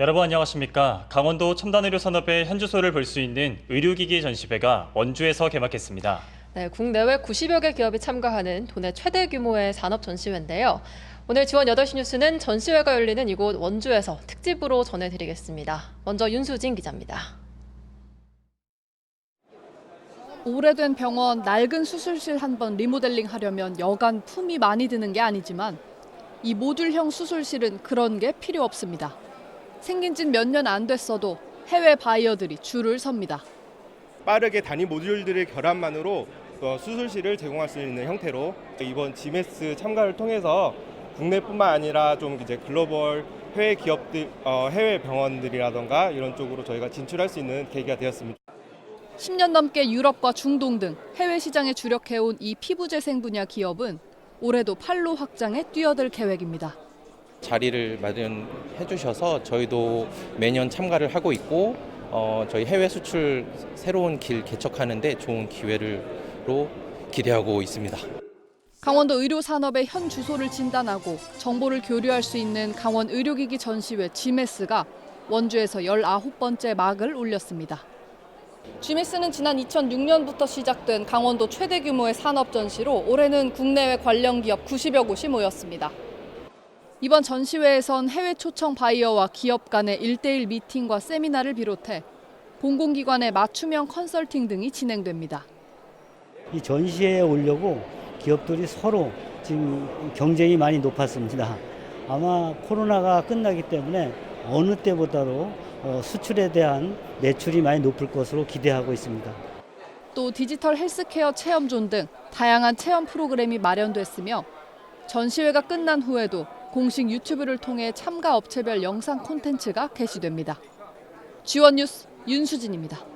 여러분 안녕하십니까. 강원도 첨단의료산업의 현주소를 볼 수 있는 의료기기 전시회가 원주에서 개막했습니다. 네, 국내외 90여 개 기업이 참가하는 도내 최대 규모의 산업 전시회인데요. 오늘 지원 8시 뉴스는 전시회가 열리는 이곳 원주에서 특집으로 전해드리겠습니다. 먼저 윤수진 기자입니다. 오래된 병원 낡은 수술실 한 번 리모델링 하려면 여간 품이 많이 드는 게 아니지만 이 모듈형 수술실은 그런 게 필요 없습니다. 생긴 지 몇 년 안 됐어도 해외 바이어들이 줄을 섭니다. 빠르게 단위 모듈들의 결합만으로 어, 수술실을 제공할 수 있는 형태로 이번 GMS 참가를 통해서 국내뿐만 아니라 좀 이제 글로벌 해외 기업들, 어, 해외 병원들이라던가 이런 쪽으로 저희가 진출할 수 있는 계기가 되었습니다. 10년 넘게 유럽과 중동 등 해외 시장에 주력해온 이 피부 재생 분야 기업은 올해도 판로 확장에 뛰어들 계획입니다. 자리를 마련해 주셔서 저희도 매년 참가를 하고 있고 어, 저희 해외 수출 새로운 길 개척하는데 좋은 기회를로 기대하고 있습니다. 강원도 의료 산업의 현 주소를 진단하고 정보를 교류할 수 있는 강원 의료기기 전시회 GMS가 원주에서 19번째 막을 올렸습니다. GMS는 지난 2006년부터 시작된 강원도 최대 규모의 산업 전시로 올해는 국내외 관련 기업 90여 곳이 모였습니다. 이번 전시회에선 해외 초청 바이어와 기업 간의 1대1 미팅과 세미나를 비롯해 공공기관의 맞춤형 컨설팅 등이 진행됩니다. 이 전시회에 오려고 기업들이 서로 지금 경쟁이 많이 높았습니다. 아마 코로나가 끝나기 때문에 어느 때보다도 어, 수출에 대한 매출이 많이 높을 것으로 기대하고 있습니다. 또 디지털 헬스케어 체험존 등 다양한 체험 프로그램이 마련됐으며 전시회가 끝난 후에도 공식 유튜브를 통해 참가 업체별 영상 콘텐츠가 게시됩니다. 지원 뉴스 윤수진입니다.